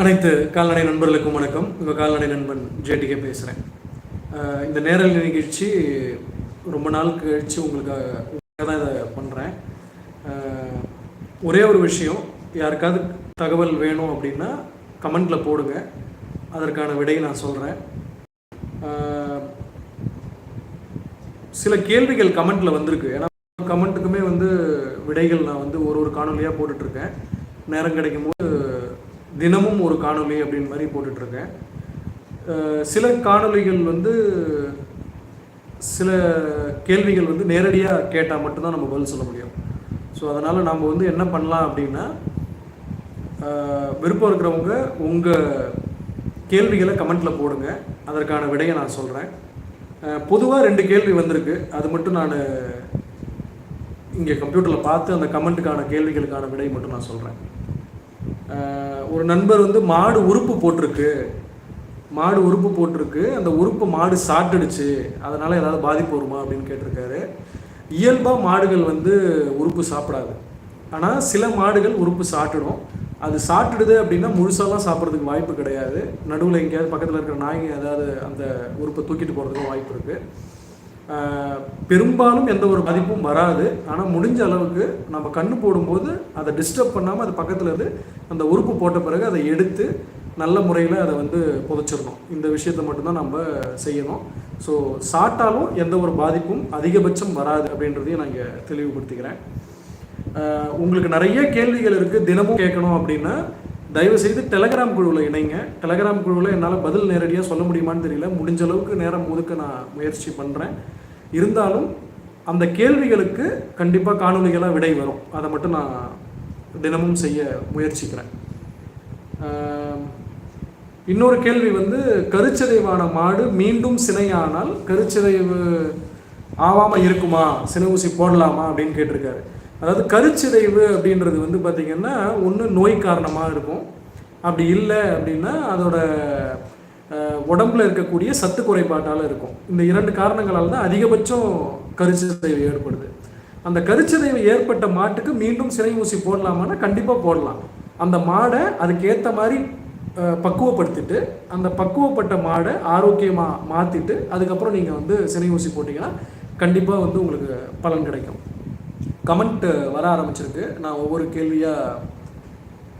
அனைத்து கால்நடை நண்பர்களுக்கும் வணக்கம். உங்கள் கால்நடை நண்பன் ஜேடிகே பேசுகிறேன் இந்த நேரல் நிகழ்ச்சி ரொம்ப நாள் கழித்து உங்களுக்கு உங்களுக்காக தான் இதை பண்ணுறேன் ஒரே ஒரு விஷயம் யாருக்காவது தகவல் வேணும் அப்படின்னா கமெண்டில் போடுங்க. அதற்கான விடையை நான் சொல்கிறேன் சில கேள்விகள் கமெண்ட்டில் வந்திருக்கு. ஏன்னா கமெண்ட்டுக்குமே வந்து விடைகள் நான் வந்து ஒரு ஒரு காணொலியாக போட்டுட்ருக்கேன். நேரம் கிடைக்கும் போது தினமும் ஒரு காணொளி அப்படின்னு மாதிரி போட்டுட்ருக்கேன். சில காணொளிகள் வந்து சில கேள்விகள் வந்து நேரடியாக கேட்டால் மட்டும்தான் நம்ம பதில் சொல்ல முடியும். ஸோ அதனால் நம்ம வந்து என்ன பண்ணலாம் அப்படின்னா விருப்பம் இருக்கிறவங்க உங்கள் கேள்விகளை கமெண்ட்டில் போடுங்க. அதற்கான விடையை நான் சொல்கிறேன் பொதுவாக ரெண்டு கேள்வி வந்திருக்கு. அது மட்டும் நான் இங்கே கம்ப்யூட்டரில் பார்த்து அந்த கமெண்ட்டுக்கான கேள்விகளுக்கான விடை மட்டும் நான் சொல்கிறேன் ஒரு நண்பர் வந்து மாடு உறுப்பு போட்டிருக்கு. மாடு உறுப்பு போட்டிருக்கு. அந்த உறுப்பு மாடு சாப்பிட்டுடுச்சு. அதனால் ஏதாவது பாதிப்பு வருமா அப்படின்னு கேட்டிருக்காரு. இயல்பாக மாடுகள் வந்து உறுப்பு சாப்பிடாது. ஆனால் சில மாடுகள் உறுப்பு சாப்பிட்டுடும் அது சாப்பிட்டுடுது அப்படின்னா முழுசாலாம் சாப்பிட்றதுக்கு வாய்ப்பு கிடையாது. நடுவில் எங்கேயாவது பக்கத்தில் இருக்கிற நாய்ங்க ஏதாவது அந்த உறுப்பை தூக்கிட்டு போகிறதுக்கும் வாய்ப்பு இருக்குது பெரும்பாலும் எந்த ஒரு பாதிப்பும் வராது. ஆனால் முடிஞ்ச அளவுக்கு நம்ம கண்ணு போடும்போது அதை டிஸ்டர்ப் பண்ணாமல் அது பக்கத்தில் இருந்து அந்த உறுப்பு போட்ட பிறகு அதை எடுத்து நல்ல முறையில் அதை வந்து புதைச்சிடணும். இந்த விஷயத்தை மட்டும்தான் நம்ம செய்யணும். ஸோ சாப்பிட்டாலும் எந்த ஒரு பாதிப்பும் அதிகபட்சம் வராது அப்படின்றதையும் நான் இங்கே தெளிவுபடுத்திக்கிறேன். உங்களுக்கு நிறைய கேள்விகள் இருக்குது தினமும் கேட்கணும் அப்படின்னா தயவு செய்து டெலகிராம் குழுவில் இணைங்க. டெலகிராம் குழுவில் என்னால் பதில் நேரடியாக சொல்ல முடியுமான்னு தெரியல. முடிஞ்ச அளவுக்கு நேரம் ஒதுக்க நான் முயற்சி பண்ணுறேன் இருந்தாலும் அந்த கேள்விகளுக்கு கண்டிப்பாக காணொலிகளாக விடை வரும். அதை மட்டும் நான் தினமும் செய்ய முயற்சிக்கிறேன். இன்னொரு கேள்வி வந்து கருச்சிதைவான மாடு மீண்டும் சினையானால் கருச்சிதைவு ஆவாமல் இருக்குமா? சினை ஊசி போடலாமா? அப்படின்னு கேட்டிருக்காரு. அதாவது கருச்சிதைவு அப்படின்றது வந்து பார்த்திங்கன்னா ஒன்று நோய் காரணமாக இருக்கும். அப்படி இல்லை அப்படின்னா அதோட உடம்புல இருக்கக்கூடிய சத்து குறைபாட்டால் இருக்கும். இந்த இரண்டு காரணங்களால் தான் அதிகபட்சம் கருச்சிதைவு ஏற்படுது. அந்த கருச்சிதைவு ஏற்பட்ட மாட்டுக்கு மீண்டும் சினை ஊசி போடலாமான்னா கண்டிப்பாக போடலாம். அந்த மாடை அதுக்கேற்ற மாதிரி பக்குவப்படுத்திட்டு அந்த பக்குவப்பட்ட மாடை ஆரோக்கியமாக மாற்றிட்டு அதுக்கப்புறம் நீங்கள் வந்து சினை ஊசி போட்டிங்கன்னா கண்டிப்பாக வந்து உங்களுக்கு பலன் கிடைக்கும். கமெண்ட் வர ஆரம்பிச்சிருக்கு. நான் ஒவ்வொரு கேள்வியாக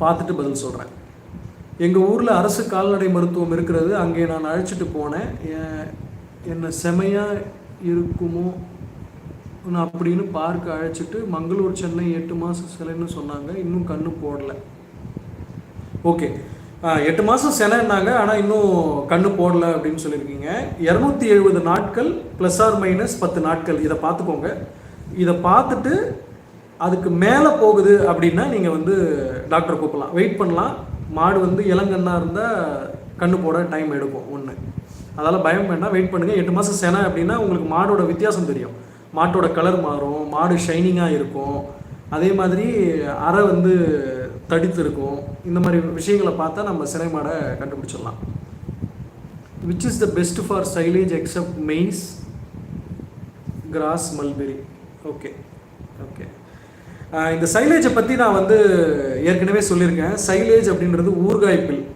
பார்த்துட்டு பதில் சொல்கிறேன் எங்கள் ஊரில் அரசு கால்நடை மருத்துவம் இருக்கிறது. அங்கே நான் அழைச்சிட்டு போனேன். என்னை செமையாக இருக்குமோ நான் அப்படின்னு பார்க்க அழைச்சிட்டு மங்களூர் சென்னை எட்டு மாதம் சிலைன்னு சொன்னாங்க. இன்னும் கண்ணு போடலை. ஓகே. எட்டு மாதம் செனைன்னாங்க ஆனால் இன்னும் கண்ணு போடலை அப்படின்னு சொல்லியிருக்கீங்க. இரநூத்தி எழுபது நாட்கள் ப்ளஸ் ஆர் மைனஸ் பத்து நாட்கள். இதை பார்த்துக்கோங்க. இதை பார்த்துட்டு அதுக்கு மேலே போகுது அப்படின்னா நீங்கள் வந்து டாக்டர் கூப்பிடலாம். வெயிட் பண்ணலாம். மாடு வந்து இளங்கண்ணாக இருந்தால் கண்ணு போட டைம் எடுக்கும். ஒன்று அதால் பயம் வேண்டாம். வெயிட் பண்ணுங்கள் எட்டு மாதம் செனை அப்படின்னா உங்களுக்கு மாடோட வித்தியாசம் தெரியும். மாட்டோட கலர் மாறும். மாடு ஷைனிங்காக இருக்கும். அதே மாதிரி அறை வந்து தடித்து இருக்கும். இந்த மாதிரி விஷயங்களை பார்த்தா நம்ம சினை மாடை கண்டுபிடிச்சிடலாம். Which is the best for silage except maize grass mulberry okay okay இந்த சைலேஜை பற்றி நான் வந்து ஏற்கனவே சொல்லியிருக்கேன். சைலேஜ் அப்படின்றது ஊர்காய்ப்பில் பில்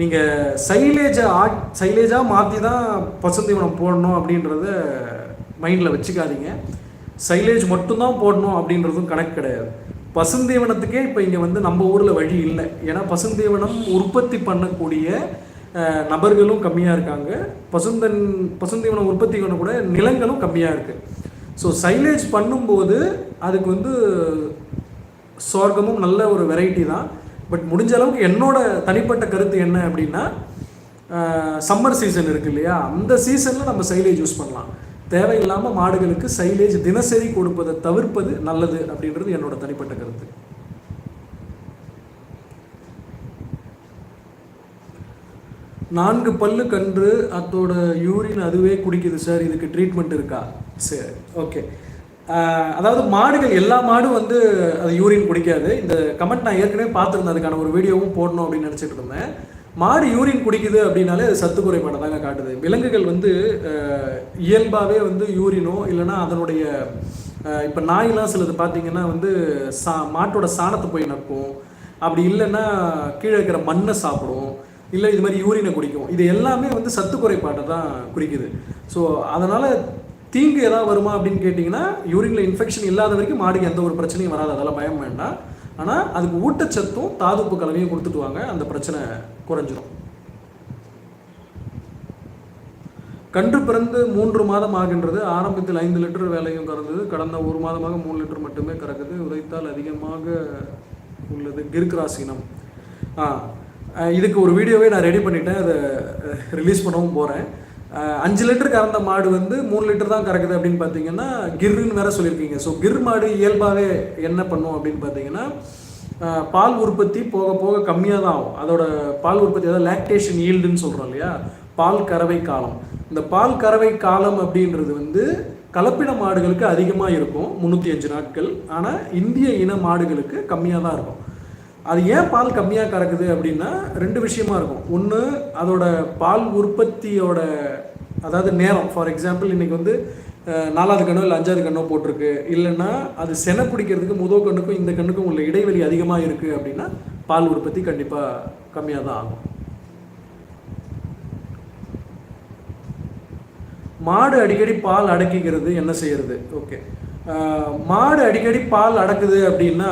நீங்கள் சைலேஜை ஆ சைலேஜாக மாற்றி தான் பசுந்தீவனம் போடணும் அப்படின்றத மைண்டில் வச்சுக்காதீங்க. சைலேஜ் மட்டும்தான் போடணும் அப்படின்றதும் கணக்கு கிடையாது. பசுந்தீவனத்துக்கே இப்போ இங்கே வந்து நம்ம ஊரில் வழி இல்லை. ஏன்னா பசுந்தீவனம் உற்பத்தி பண்ணக்கூடிய நபர்களும் கம்மியாக இருக்காங்க. பசுந்தன் பசுந்தீவனம் உற்பத்தி பண்ண கூட நிலங்களும் கம்மியாக இருக்குது ஸோ சைலேஜ் பண்ணும்போது அதுக்கு வந்து சொர்க்கமும் நல்ல ஒரு வெரைட்டி தான். பட் முடிஞ்ச அளவுக்கு என்னோட தனிப்பட்ட கருத்து என்ன அப்படின்னா சம்மர் சீசன் இருக்கு இல்லையா? அந்த சீசனில் நம்ம சைலேஜ் யூஸ் பண்ணலாம். தேவையில்லாமல் மாடுகளுக்கு சைலேஜ் தினசரி கொடுப்பதை தவிர்ப்பது நல்லது அப்படின்றது என்னோட தனிப்பட்ட கருத்து. நான்கு பல்லு கன்று அதோட யூரின் அதுவே குடிக்குது சார் இதுக்கு ட்ரீட்மெண்ட் இருக்கா? சரி ஓகே அதாவது மாடுகள் எல்லா மாடும் வந்து அது யூரின் குடிக்காது. இந்த கமெண்ட் நான் ஏற்கனவே பார்த்துருந்தேன் அதுக்கான ஒரு வீடியோவும் போடணும் அப்படின்னு நினச்சிட்டு இருந்தேன். மாடு யூரின் குடிக்குது அப்படின்னாலே அது சத்து குறைபாடை தாங்க காட்டுது. விலங்குகள் வந்து இயல்பாகவே வந்து யூரினோ இல்லைன்னா அதனுடைய இப்போ நாயெலாம் சிலது பார்த்தீங்கன்னா வந்து சா மாட்டோட சாணத்தை போய் நக்கும். அப்படி இல்லைன்னா கீழே இருக்கிற மண்ணை சாப்பிடும். இல்லை இது மாதிரி யூரினை குடிக்கும். இது எல்லாமே வந்து சத்து குறைபாட்டை தான் குறிக்குது. ஸோ அதனால் தீங்கு எதாவது வருமா அப்படின்னு கேட்டிங்கன்னா யூரினில் இன்ஃபெக்ஷன் இல்லாத வரைக்கும் மாடுக்கு எந்த ஒரு பிரச்சனையும் வராது. அதெல்லாம் பயம் வேண்டாம். ஆனால் அதுக்கு ஊட்டச்சத்தும் தாதுப்பு கலவையும் கொடுத்துட்டு வாங்க. அந்த பிரச்சனை குறைஞ்சிரும். கன்று பிறந்து மூன்று மாதம் ஆகின்றது. ஆரம்பத்தில் ஐந்து லிட்டர் வேலையும் கறந்தது. கடந்த ஒரு மாதமாக மூணு லிட்டர் மட்டுமே கறக்குது. உதைத்தால் அதிகமாக உள்ளது கிர்கிராசினம் ஆ இதுக்கு ஒரு வீடியோவே நான் ரெடி பண்ணிட்டேன். அதை ரிலீஸ் பண்ணவும் போகிறேன் அஞ்சு லிட்டர் கறந்த மாடு வந்து மூணு லிட்டர் தான் கறக்குது அப்படின்னு பார்த்தீங்கன்னா கிர்னு வேற சொல்லியிருக்கீங்க. ஸோ கிர் மாடு இயல்பாகவே என்ன பண்ணும் அப்படின்னு பார்த்தீங்கன்னா பால் உற்பத்தி போக போக கம்மியாக தான் ஆகும். அதோட பால் உற்பத்தி அதாவது லாக்டேஷன் ஈல்டுன்னு சொல்கிறோம் இல்லையா? பால் கறவை காலம். இந்த பால் கறவை காலம் அப்படின்றது வந்து கலப்பின மாடுகளுக்கு அதிகமாக இருக்கும். முந்நூற்றி அஞ்சு நாட்கள். ஆனால் இந்திய இன மாடுகளுக்கு கம்மியாக தான் இருக்கும். அது ஏன் பால் கம்மியாக கறக்குது அப்படின்னா ரெண்டு விஷயமா இருக்கும். ஒன்று அதோட பால் உற்பத்தியோட அதாவது நேரம். ஃபார் எக்ஸாம்பிள் இன்னைக்கு வந்து நாலாவது கண்ணோ இல்லை அஞ்சாவது கண்ணோ போட்டிருக்கு. இல்லைன்னா அது செனை பிடிக்கிறதுக்கு முதல் கண்ணுக்கும் இந்த கண்ணுக்கும் உள்ள இடைவெளி அதிகமாக இருக்குது அப்படின்னா பால் உற்பத்தி கண்டிப்பாக கம்மியாக தான் ஆகும். மாடு அடிக்கடி பால் அடக்கிக்கிறது என்ன செய்யறது? ஓகே. மாடு அடிக்கடி பால் அடக்குது அப்படின்னா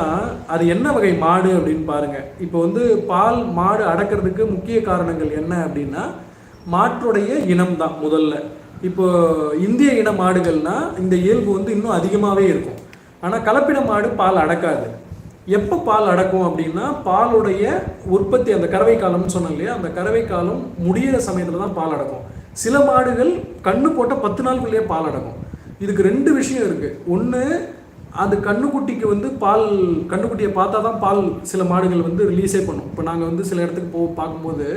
அது என்ன வகை மாடு அப்படின்னு பாருங்கள் இப்போ வந்து பால் மாடு அடக்கிறதுக்கு முக்கிய காரணங்கள் என்ன அப்படின்னா மாட்டுடைய இனம் தான் முதல்ல. இப்போ இந்திய இன மாடுகள்னால் இந்த இயல்பு வந்து இன்னும் அதிகமாகவே இருக்கும். ஆனால் கலப்பின மாடு பால் அடக்காது. எப்போ பால் அடக்கும் அப்படின்னா பாலுடைய உற்பத்தி அந்த கறவை காலம்னு சொன்னோம் இல்லையா அந்த கறவை காலம் முடியிற சமயத்தில் தான் பால் அடக்கும். சில மாடுகள் கண்ணு போட்ட பத்து நாளுக்குள்ளேயே பால் அடக்கும். இதுக்கு ரெண்டு விஷயம் இருக்குது ஒன்று அது கண்ணுக்குட்டிக்கு வந்து பால் கண்ணுக்குட்டியை பார்த்தா தான் பால் சில மாடுகள் வந்து ரிலீஸே பண்ணும். இப்போ நாங்கள் வந்து சில இடத்துக்கு போ பார்க்கும்போது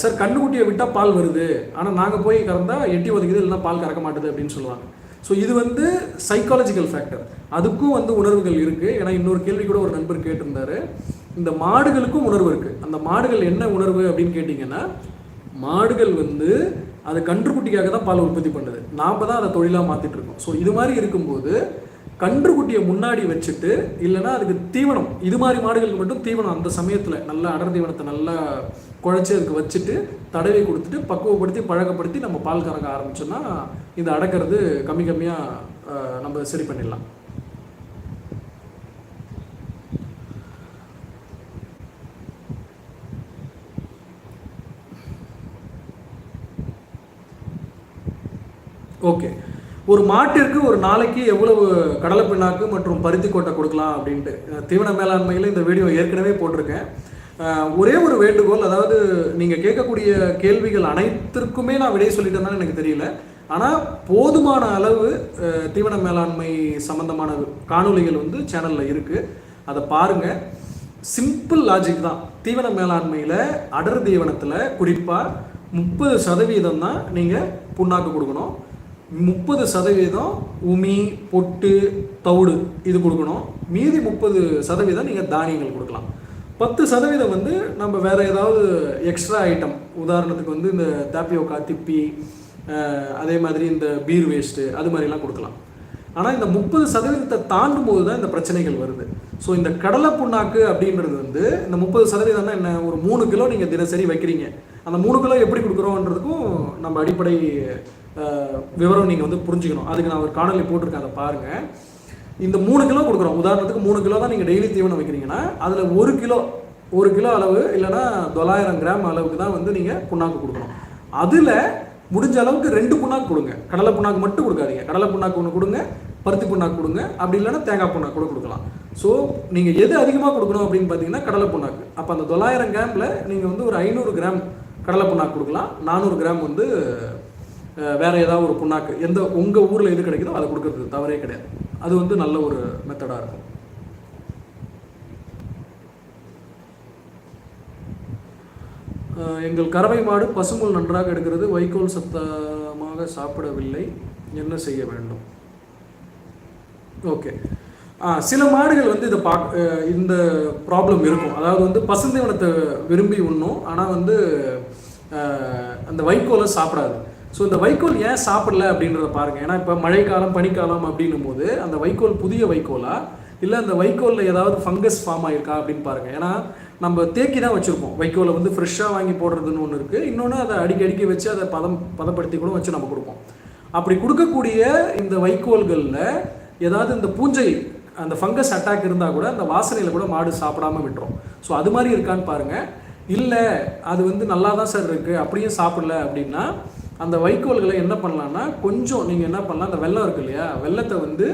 சார் கண்ணுக்குட்டியை விட்டால் பால் வருது. ஆனால் நாங்கள் போய் கறந்தால் எட்டி ஒதுக்குது இல்லைன்னா பால் கறக்க மாட்டுது அப்படின்னு சொல்லுவாங்க ஸோ இது வந்து சைக்காலஜிக்கல் ஃபேக்டர் அதுக்கும் வந்து உணர்வுகள் இருக்குது ஏன்னா இன்னொரு கேள்வி கூட ஒரு நண்பர் கேட்டிருந்தார். இந்த மாடுகளுக்கும் உணர்வு இருக்குது அந்த மாடுகள் என்ன உணர்வு அப்படின்னு கேட்டிங்கன்னா மாடுகள் வந்து அது கன்றுக்குட்டிக்காக தான் பால் உற்பத்தி பண்ணுது. நாம் தான் அதை தொழிலாக மாற்றிட்டு இருக்கோம் ஸோ இது மாதிரி இருக்கும்போது கன்றுக்குட்டியை முன்னாடி வச்சுட்டு இல்லைன்னா அதுக்கு தீவனம் இது மாதிரி மாடுகளுக்கு மட்டும் தீவனம் அந்த சமயத்தில் நல்லா அடர் தீவனத்தை நல்லா குழச்சி அதுக்கு வச்சுட்டு தடவி கொடுத்துட்டு பக்குவப்படுத்தி பழக்கப்படுத்தி நம்ம பால் கறக்க ஆரம்பிச்சோன்னா இதை அடக்கிறது கம்மி கம்மியாக நம்ம சரி பண்ணிடலாம். ஓகே. ஒரு மாட்டிற்கு ஒரு நாளைக்கு எவ்வளவு கடலை பிண்ணாக்கு மற்றும் பருத்தி கொட்டை கொடுக்கலாம் அப்படின்ட்டு. தீவன மேலாண்மையில் இந்த வீடியோ ஏற்கனவே போட்டிருக்கேன். ஒரே ஒரு வேண்டுகோள் அதாவது நீங்கள் கேட்கக்கூடிய கேள்விகள் அனைத்திற்குமே நான் விடை சொல்லிட்டேன்னு எனக்கு தெரியல. ஆனால் போதுமான அளவு தீவன மேலாண்மை சம்பந்தமான காணொளிகள் வந்து சேனலில் இருக்குது அதை பாருங்கள் சிம்பிள் லாஜிக் தான். தீவன மேலாண்மையில் அடர் தீவனத்தில் குறிப்பாக முப்பது சதவீதம் தான் நீங்கள் புண்ணாக்கு கொடுக்கணும். முப்பது சதவீதம் உமி பொட்டு தவிடு இது கொடுக்கணும். மீதி முப்பது சதவீதம் நீங்கள் தானியங்கள் கொடுக்கலாம். பத்து சதவீதம் வந்து நம்ம வேறு ஏதாவது எக்ஸ்ட்ரா ஐட்டம் உதாரணத்துக்கு வந்து இந்த தாப்பியோக்கா திப்பி அதே மாதிரி இந்த பீர் வேஸ்ட்டு அது மாதிரிலாம் கொடுக்கலாம். ஆனால் இந்த முப்பது சதவீதத்தை தாண்டும் போது தான் இந்த பிரச்சனைகள் வருது. ஸோ இந்த கடலை புண்ணாக்கு அப்படின்றது வந்து இந்த முப்பது சதவீதம்னா என்ன? ஒரு மூணு கிலோ நீங்கள் தினசரி வைக்கிறீங்க. அந்த மூணு கிலோ எப்படி கொடுக்குறோன்றதுக்கும் நம்ம அடிப்படை விவரம் நீங்கள் வந்து புரிஞ்சுக்கணும். அதுக்கு நான் ஒரு காணொலி போட்டிருக்கேன் அதை பாருங்கள் இந்த மூணு கிலோ கொடுக்குறோம். உதாரணத்துக்கு மூணு கிலோ தான் நீங்கள் டெய்லி தீவனம் வைக்கிறீங்கன்னா அதில் ஒரு கிலோ ஒரு கிலோ அளவு இல்லைன்னா தொள்ளாயிரம் கிராம் அளவுக்கு தான் வந்து நீங்கள் புண்ணாக்கு கொடுக்கணும். அதில் முடிஞ்ச அளவுக்கு ரெண்டு புண்ணாக்கு கொடுங்க. கடலை புண்ணாக்கு மட்டும் கொடுக்காதீங்க. கடலை புண்ணாக்கு ஒன்று கொடுங்க பருத்தி புண்ணாக்கு கொடுங்க அப்படி இல்லைன்னா தேங்காய் புண்ணாக்கு கூட கொடுக்கலாம். ஸோ நீங்கள் எது அதிகமாக கொடுக்கணும் அப்படின்னு பார்த்தீங்கன்னா கடலை புண்ணாக்கு. அப்போ அந்த தொள்ளாயிரம் கிராமில் நீங்கள் வந்து ஒரு ஐநூறு கிராம் கடலை புண்ணாக்கு கொடுக்கலாம். நானூறு கிராம் வந்து வேற ஏதாவது ஒரு புண்ணாக்கு எந்த உங்கள் ஊரில் எது கிடைக்குதோ அதை கொடுக்கறது தவறே கிடையாது. அது வந்து நல்ல ஒரு மெத்தடாக இருக்கும். எங்கள் கறவை மாடு பசுமுள் நன்றாக எடுக்கிறது வைக்கோல் சத்தமாக சாப்பிடவில்லை. என்ன செய்ய வேண்டும்? ஓகே. சில மாடுகள் வந்து இதை பாக் இந்த ப்ராப்ளம் இருக்கும். அதாவது வந்து பசுந்தீவனத்தை விரும்பி உண்ணும். ஆனால் வந்து அந்த வைக்கோலை சாப்பிடாது. ஸோ இந்த வைக்கோல் ஏன் சாப்பிடல அப்படின்றத பாருங்கள் ஏன்னா இப்போ மழைக்காலம் பனிக்காலம் அப்படின்னும் போது அந்த வைக்கோல் புதிய வைக்கோலா? இல்லை அந்த வைக்கோலில் ஏதாவது ஃபங்கஸ் ஃபார்ம் ஆகிருக்கா அப்படின்னு பாருங்கள் ஏன்னா நம்ம தேக்கி தான் வச்சுருப்போம். வைக்கோலை வந்து ஃப்ரெஷ்ஷாக வாங்கி போடுறதுன்னு ஒன்று இருக்குது இன்னொன்று அதை அடிக்க அடிக்க வச்சு அதை பதம் பதப்படுத்தி கூட வச்சு நம்ம கொடுப்போம். அப்படி கொடுக்கக்கூடிய இந்த வைக்கோல்களில் ஏதாவது இந்த பூஞ்சை அந்த ஃபங்கஸ் அட்டாக் இருந்தால் கூட அந்த வாசனையில் கூட மாடு சாப்பிடாம விட்டுரும். ஸோ அது மாதிரி இருக்கான்னு பாருங்கள் இல்லை அது வந்து நல்லா தான் சார் இருக்குது அப்படியும் சாப்பிடல அப்படின்னா அந்த வைக்கோல்களை என்ன பண்ணலான்னா கொஞ்சம் நீங்கள் என்ன பண்ணலாம் அந்த வெள்ளம் இருக்கு இல்லையா வெள்ளத்தை வந்து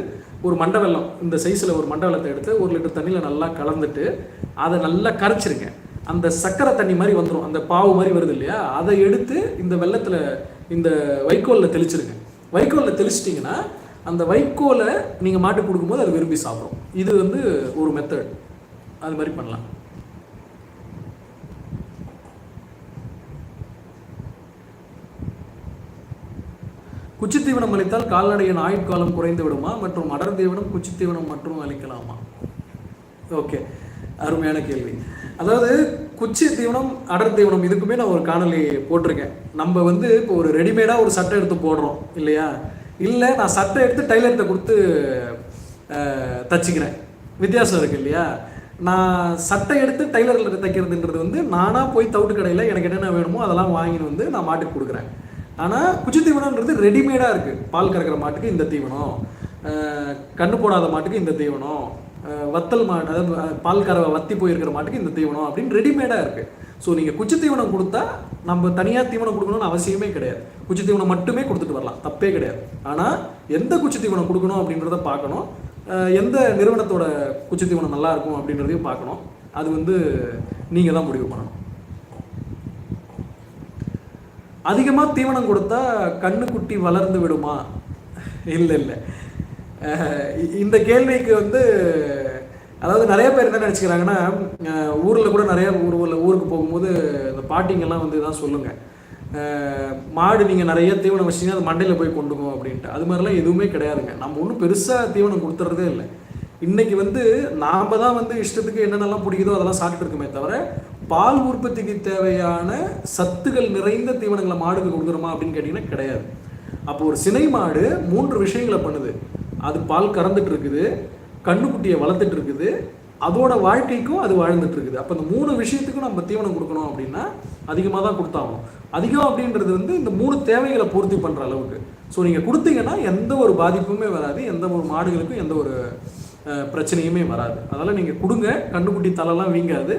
ஒரு மண்டை வெள்ளம் இந்த சைஸில் ஒரு மண்டை வெள்ளத்தை எடுத்து ஒரு லிட்டர் தண்ணியில் நல்லா கலந்துட்டு அதை நல்லா கரைச்சிருங்க. அந்த சக்கரை தண்ணி மாதிரி வந்துடும் அந்த பாவு மாதிரி வருது இல்லையா அதை எடுத்து இந்த வெள்ளத்தில் இந்த வைக்கோலில் தெளிச்சிருங்க. வைக்கோலில் தெளிச்சிட்டிங்கன்னா அந்த வைக்கோலை நீங்கள் மாட்டுக்கு கொடுக்கும்போது அது விரும்பி சாப்பிடும். இது வந்து ஒரு மெத்தட் அது மாதிரி பண்ணலாம். குச்சி தீவனம் அளித்தால் கால்நடையின் ஆயுட்காலம் குறைந்து விடுமா மற்றும் அடர் தீவனம் குச்சி தீவனம் மற்றும் அளிக்கலாமா? ஓகே அருமையான கேள்வி. அதாவது குச்சி தீவனம் அடர் தீவனம் இதுக்குமே நான் ஒரு காணொலி போட்டிருக்கேன். நம்ம வந்து இப்போ ஒரு ரெடிமேடாக ஒரு சட்டை எடுத்து போடுறோம் இல்லையா? இல்லை நான் சட்டை எடுத்து டைலர்கிட்ட கொடுத்து தச்சுக்கிறேன். வித்தியாசம் இருக்கு இல்லையா? நான் சட்டை எடுத்து டைலரில் தைக்கிறதுன்றது வந்து நானாக போய் தவிட்டு கடையில் எனக்கு என்னென்ன வேணுமோ அதெல்லாம் வாங்கிட்டு வந்து நான் மாட்டுக்கு கொடுக்குறேன். ஆனால் குச்சி தீவனம்ன்றது ரெடிமேடாக இருக்குது பால் கறக்கிற மாட்டுக்கு இந்த தீவனம் கண்ணு போடாத மாட்டுக்கு இந்த தீவனம் வத்தல் மாடு அதாவது பால் கறவை வத்தி போயிருக்கிற மாட்டுக்கு இந்த தீவனம் அப்படின்னு ரெடிமேடாக இருக்குது ஸோ நீங்கள் குச்சி தீவனம் கொடுத்தா நம்ம தனியாக தீவனம் கொடுக்கணும்னு அவசியமே கிடையாது. குச்சி தீவனம் மட்டுமே கொடுத்துட்டு வரலாம். தப்பே கிடையாது. ஆனால் எந்த குச்சி தீவனம் கொடுக்கணும் அப்படின்றத பார்க்கணும். எந்த நிறுவனத்தோட குச்சி தீவனம் நல்லா இருக்கும் அப்படின்றதையும் பார்க்கணும். அது வந்து நீங்கள் தான் முடிவு பண்ணணும். அதிகமாக தீவனம் கொடுத்தா கண்ணுக்குட்டி வளர்ந்து விடுமா? இல்லை இல்லை. இந்த கேள்விக்கு வந்து அதாவது நிறைய பேர் என்ன நினச்சிக்கிறாங்கன்னா ஊரில் கூட நிறைய ஊர் ஊரில் ஊருக்கு போகும்போது இந்த பாட்டிங்கெல்லாம் வந்து இதான் சொல்லுங்கள் மாடு நீங்கள் நிறைய தீவனம் வச்சிங்கன்னா அது மண்டையில் போய் கொண்டுக்கும் அப்படின்ட்டு. அது மாதிரிலாம் எதுவுமே கிடையாதுங்க. நம்ம ஒன்றும் பெருசாக தீவனம் கொடுத்துறதே இல்லை. இன்றைக்கி வந்து நாம் தான் வந்து இஷ்டத்துக்கு என்னென்னலாம் பிடிக்குதோ அதெல்லாம் சாப்பிட்டு இருக்குமே தவிர பால் உற்பத்திக்கு தேவையான சத்துக்கள் நிறைந்த தீவனங்களை மாடுக்கு கொடுக்குறோமா அப்படின்னு கேட்டிங்கன்னா கிடையாது. அப்போ ஒரு சினை மாடு மூன்று விஷயங்களை பண்ணுது. அது பால் கறந்துட்டு இருக்குது கண்ணுக்குட்டியை வளர்த்துட்டு இருக்குது அதோட வாழ்க்கைக்கும் அது வாழ்ந்துட்டு இருக்குது. அப்போ இந்த மூணு விஷயத்துக்கும் நம்ம தீவனம் கொடுக்கணும் அப்படின்னா அதிகமாக தான் கொடுத்தாகணும். அதிகம் அப்படின்றது வந்து இந்த மூணு தேவைகளை பூர்த்தி பண்ணுற அளவுக்கு. ஸோ நீங்கள் கொடுத்தீங்கன்னா எந்த ஒரு பாதிப்புமே வராது எந்த ஒரு மாடுகளுக்கும் எந்த ஒரு பிரச்சனையுமே வராது. அதெல்லாம் நீங்கள் கொடுங்க கண்டுக்குட்டி தலைலாம் வீங்காது.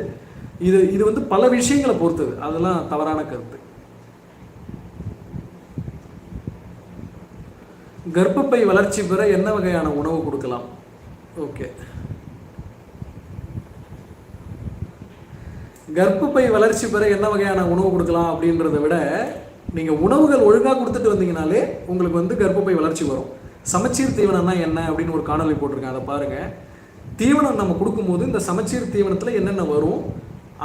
இது இது வந்து பல விஷயங்களை பொறுத்தது. அதெல்லாம் தவறான கருத்து. கர்ப்பப்பை வளர்ச்சி பெற என்ன வகையான உணவு கொடுக்கலாம்? ஓகே. கர்ப்பப்பை வளர்ச்சி பெற என்ன வகையான உணவு கொடுக்கலாம் அப்படின்றத விட நீங்கள் உணவுகள் ஒழுங்காக கொடுத்துட்டு வந்தீங்கனாலே உங்களுக்கு வந்து கர்ப்பப்பை வளர்ச்சி வரும். சமச்சீர் தீவனம்னா என்ன அப்படின்னு ஒரு காணொலி போட்டிருக்கேன். அதை பாருங்கள் தீவனம் நம்ம கொடுக்கும்போது இந்த சமச்சீர் தீவனத்தில் என்னென்ன வரும்?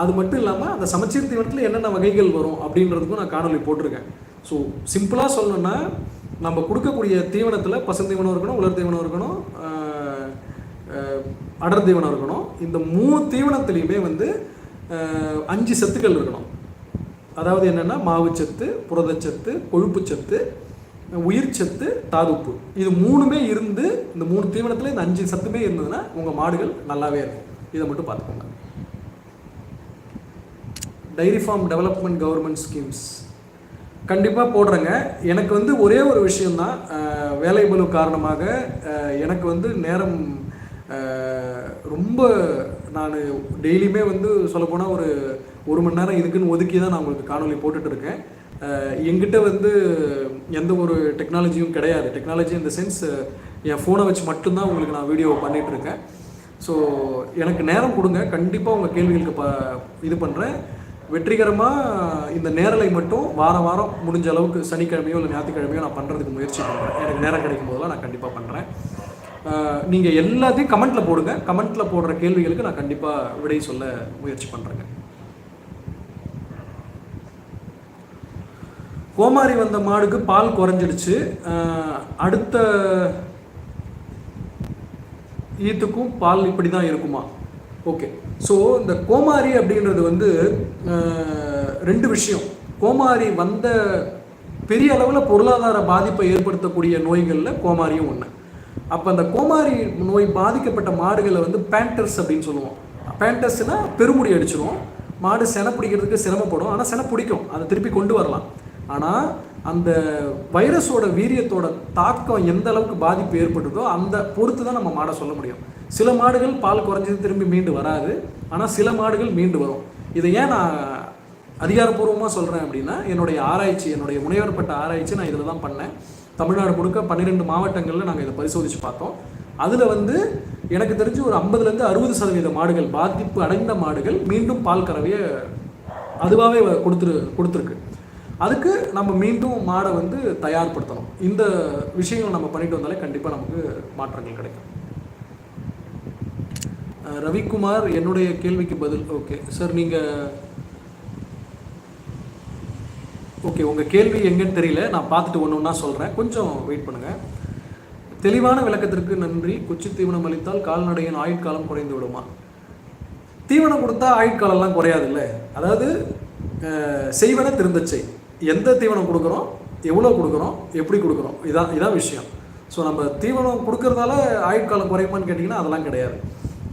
அது மட்டும் இல்லாமல் அந்த சமச்சீர் தீவனத்தில் என்னென்ன வகைகள் வரும் அப்படின்றதுக்கும் நான் காணொளி போட்டிருக்கேன். ஸோ சிம்பிளாக சொல்லணும்னா நம்ம கொடுக்கக்கூடிய தீவனத்தில் பசுந்தீவனம் இருக்கணும் உலர் தீவனம் இருக்கணும் அடர் தீவனம் இருக்கணும். இந்த மூணு தீவனத்துலேயுமே வந்து அஞ்சு சத்துக்கள் இருக்கணும். அதாவது என்னென்னா மாவுச்சத்து புரதச்சத்து கொழுப்புச்சத்து உயிர்ச்சத்து தாதுப்பு இது மூணுமே இருந்து இந்த மூணு தீவனத்தில் இந்த அஞ்சு சத்துமே இருந்ததுன்னா உங்கள் மாடுகள் நல்லாவே இருக்கும். இதை மட்டும் பார்த்துக்கோங்க. Dairy farm development government schemes கண்டிப்பாக போடுறேங்க. எனக்கு வந்து ஒரே ஒரு விஷயந்தான் அஹ், வேலை காரணமாக எனக்கு வந்து நேரம் ரொம்ப நான் டெய்லியுமே வந்து சொல்லப்போனால் ஒரு ஒரு மணி நேரம் இதுக்குன்னு ஒதுக்கி தான் நான் உங்களுக்கு காணொலி போட்டுட்டு இருக்கேன் என்கிட்ட வந்து எந்த ஒரு டெக்னாலஜியும் கிடையாது. டெக்னாலஜி இந்த சென்ஸ் என் ஃபோனை வச்சு மட்டும்தான் உங்களுக்கு நான் வீடியோ பண்ணிகிட்ருக்கேன் ஸோ எனக்கு நேரம் கொடுங்க. கண்டிப்பாக உங்கள் கேள்விகளுக்கு ப இது பண்ணுறேன் வெற்றிகரமாக இந்த நேரலை மட்டும் வாரம் வாரம் முடிஞ்ச அளவுக்கு சனிக்கிழமையோ இல்லை ஞாயிற்றுக்கிழமையோ நான் பண்ணுறதுக்கு முயற்சி பண்ணுறேன் எனக்கு நேரம் கிடைக்கும் போதெல்லாம் நான் கண்டிப்பாக பண்ணுறேன் நீங்கள் எல்லாத்தையும் கமெண்ட்டில் போடுங்க. கமெண்ட்டில் போடுற கேள்விகளுக்கு நான் கண்டிப்பாக விடை சொல்ல முயற்சி பண்ணுறேங்க கோமாரி வந்த மாடுக்கு பால் குறைஞ்சிடுச்சு. அடுத்த ஈத்துக்கும் பால் இப்படி தான் இருக்குமா? ஓகே ஸோ இந்த கோமாரி அப்படின்றது வந்து ரெண்டு விஷயம். கோமாரி வந்த பெரிய அளவில் பொருளாதார பாதிப்பை ஏற்படுத்தக்கூடிய நோய்களில் கோமாரியும் ஒன்று அப்போ அந்த கோமாரி நோய் பாதிக்கப்பட்ட மாடுகளை வந்து பேண்டர்ஸ் அப்படின்னு சொல்லுவோம். பேண்டர்ஸ்னால் பெருமுடி அடிச்சிடும் மாடு செனை பிடிக்கிறதுக்கு சிரமப்படும். ஆனால் செனை பிடிக்கும். அதை திருப்பி கொண்டு வரலாம். ஆனால் அந்த வைரஸோட வீரியத்தோட தாக்கம் எந்த அளவுக்கு பாதிப்பு ஏற்பட்டுதோ அந்த பொறுத்து தான் நம்ம மாடை சொல்ல முடியும். சில மாடுகள் பால் குறைஞ்சது திரும்பி மீண்டு வராது. ஆனால் சில மாடுகள் மீண்டு வரும். இதை ஏன் நான் அதிகாரப்பூர்வமாக சொல்கிறேன் அப்படின்னா என்னுடைய ஆராய்ச்சி என்னுடைய முனைவரப்பட்ட ஆராய்ச்சி நான் இதில் தான் பண்ணேன். தமிழ்நாடு முழுக்க பன்னிரெண்டு மாவட்டங்களில் நாங்கள் இதை பரிசோதித்து பார்த்தோம். அதில் வந்து எனக்கு தெரிஞ்சு ஒரு ஐம்பதுலேருந்து அறுபது சதவீத மாடுகள் பாதிப்பு அடைந்த மாடுகள் மீண்டும் பால் கறவையை அதுவாகவே கொடுத்துரு கொடுத்துருக்கு. அதுக்கு நம்ம மீண்டும் மாடை வந்து தயார்படுத்தணும். இந்த விஷயங்கள் நம்ம பண்ணிட்டு வந்தாலே கண்டிப்பாக நமக்கு மாற்றங்கள் கிடைக்கும். ரவிக்குமார் என்னுடைய கேள்விக்கு பதில். ஓகே சார் நீங்கள் ஓகே உங்கள் கேள்வி எங்கன்னு தெரியல. நான் பார்த்துட்டு ஒன்று ஒன்றா சொல்கிறேன் கொஞ்சம் வெயிட் பண்ணுங்கள் தெளிவான விளக்கத்திற்கு நன்றி. குச்சி தீவனம் அளித்தால் கால்நடையின் ஆயுட்காலம் குறைந்து விடுமா? தீவனம் கொடுத்தா ஆயுட்காலம்லாம் குறையாதுல்ல அதாவது செய்வன திருந்தச்சை எந்த தீவனம் கொடுக்குறோம்? எவ்வளோ கொடுக்குறோம்? எப்படி கொடுக்குறோம்? இதான் இதான் விஷயம். ஸோ நம்ம தீவனம் கொடுக்கறதால ஆயுட்காலம் குறையுமான்னு கேட்டிங்கன்னா அதெல்லாம் கிடையாது.